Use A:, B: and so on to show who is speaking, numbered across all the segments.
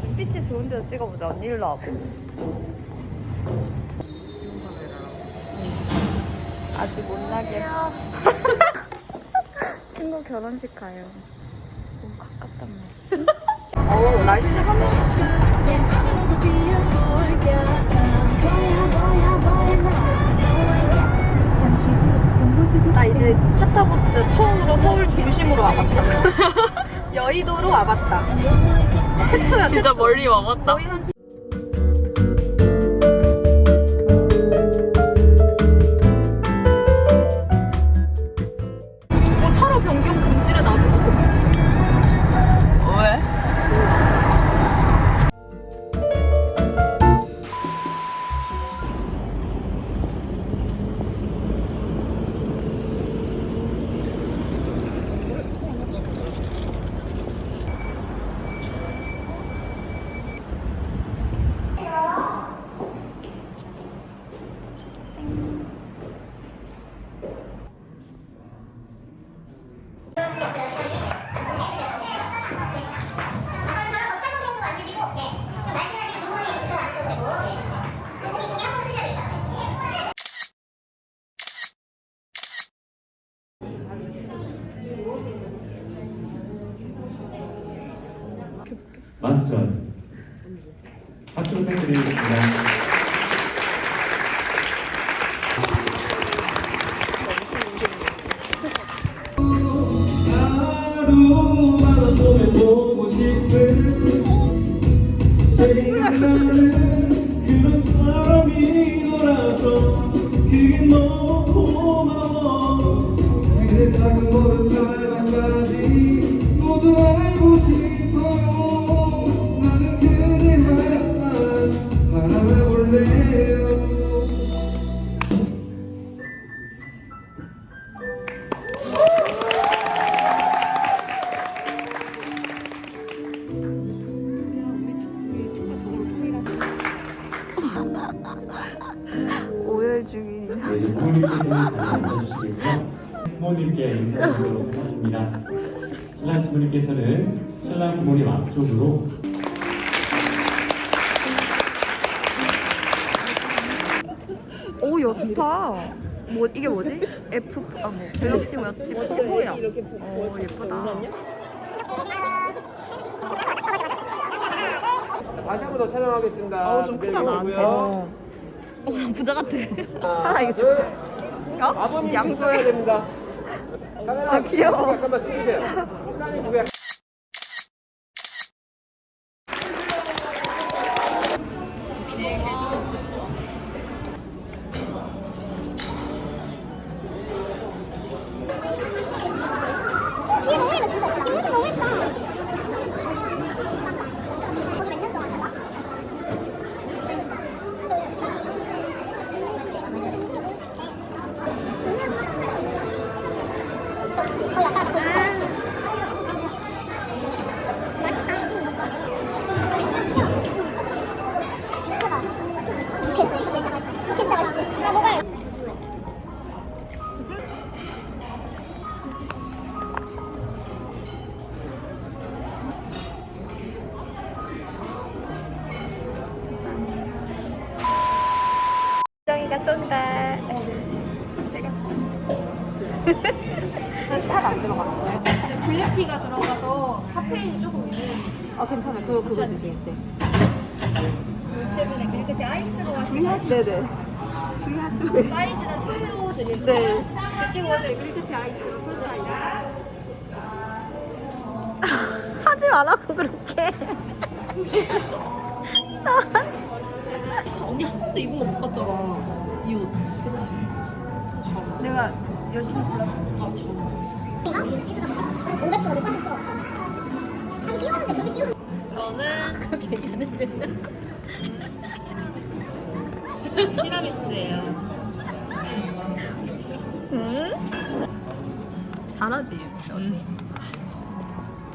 A: 좀 빛이 좋은 데서 찍어보자. 언니 일로 와봐. 아주 못나게. 친구 결혼식 가요. 너무 가깝단 말이지. 어, 날씨 하면 나 이제 차 타고 진짜 처음으로 서울 중심으로 와봤다. 여의도로 와봤다. 최초야,
B: 진짜
A: 최초.
B: 멀리 와봤다.
A: 거의 한
C: 만점. 박수 부탁드리겠습니다. 하루만 보면 보고 싶은 생각나는 그런 사람이 돌아서 그게 너무 고마워 그대 작은 모든 말 한마디 네, 부모님께서 앉아주시겠고요. 부모님께 인사드리도록 하겠습니다. 신랑 신부님께서는 신랑 부모님 앞쪽으로
A: 오, 야, 좋다. 뭐, 이게 뭐지? F, 아, 뭐, 갤럭시 워치 포이랑. 어, 예쁘다.
D: 다시 한 번 더 촬영하겠습니다.
A: 어우, 좀 크다, 나한테.
D: 어.
A: 부자 같아.
D: 하나,
A: 아, 이거
D: 둘.
A: 야?
D: 아버님
A: 양
D: 숨겨야 됩니다. 카메라
A: 아, 귀여워.
D: 잠깐만 숨기세요.
A: 정이가 쏜다. 살안 들어가.
E: 블랙티가 들어가서 카페인이 조금 있는
A: 아, 괜찮아. 그거, 그거 주세요. 네.
E: 물체 블랙 밀크티 아이스로 하시면
A: 네네.
E: 사이즈는 톨로 드리고요.
A: 네.
E: 드시고 오실 밀크티 아이스로 풀 사이즈.
A: 하지 말라고, 그렇게.
B: 언니 한 번도 입은 거 못 봤잖아. 이 옷. 그치?
A: 내가 열심히 골랐어.
B: 아, 저.
F: 이거? 일주가 먹겠지 500%못 갔을 수가 없어 아니 뛰어오는데 그렇게 뛰어
B: 이거는
A: 그렇게 얘기하는데.
B: 티라미수예요.
A: 응? 잘하지, 언니.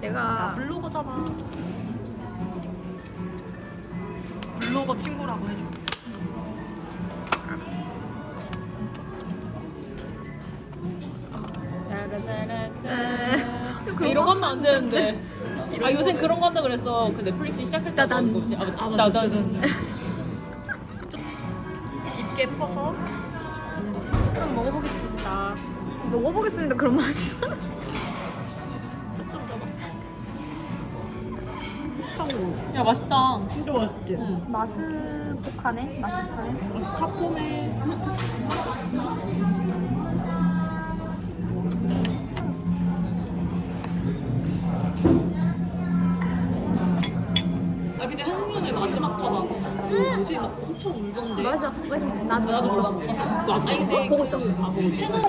A: 내가
B: 블로거잖아. 블로거 친구라고 해줘. 하면 안 되는데. 아 요새 그런 거 한다 그랬어. 그 넷플릭스 시작할 때
A: 따단.
B: 뭐지? 아, 나, 나, 나. 좀 깊게 퍼서 한번 먹어보겠습니다.
A: 먹어보겠습니다. 그런 말 하지 마.
B: 초점 잡았어. 야 맛있다.
G: 진짜 맛있지?
B: 응.
A: 마스폭하네. 마스폭하네.
B: 카포네. 막 엄청 울던데.
A: 맞아. 맞아. 나도
B: 나도. 몰라. 봤어? 아니 근데
A: 보고 있어.
B: 그, 아, 보고 있어.
F: 오늘